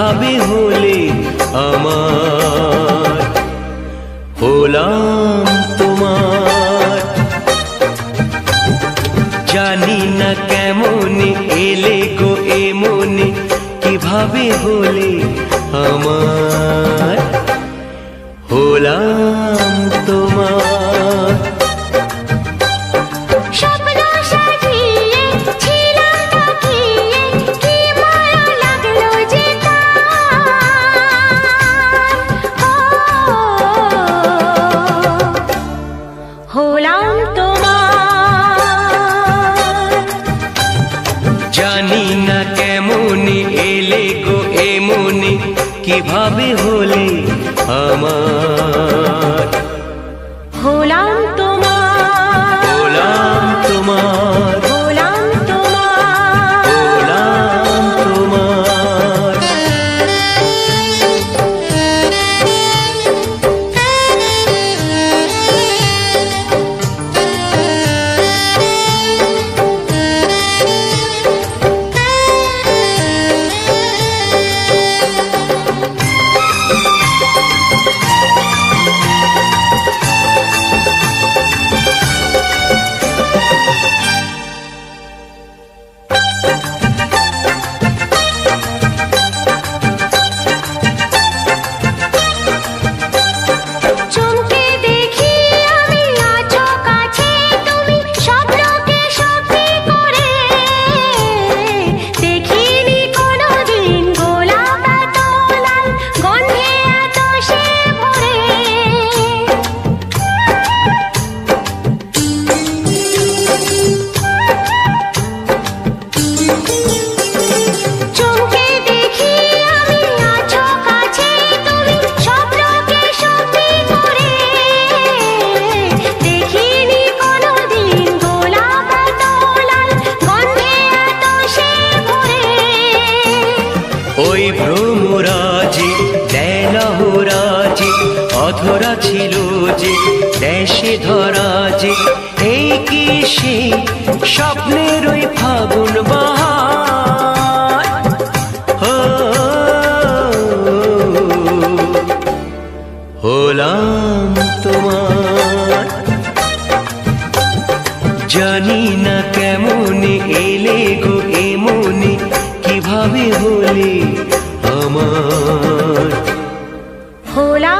কীভাবে হলে আমার, হলাম তোমার। জানি না কেমন এলে গো এমনে কীভাবে হলে আমার, হলাম তোমার তোমার জানি না কেমন এলে গো এমনি কীভাবে হলে আমার অধরা ছিল যে, দেশে ধরা যে, এই কি সে স্বপ্নের ওই ফাগুন বাহার? হলাম তোমার। জানি না কেমন এলে গো এমনে, কীভাবে হলে আমার? হলাম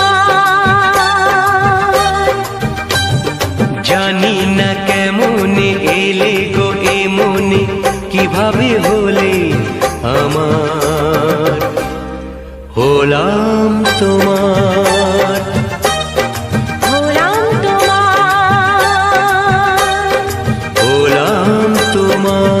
কীভাবে হলে আমার? হলাম তোমার। হলাম তোমার। হলাম তোমার।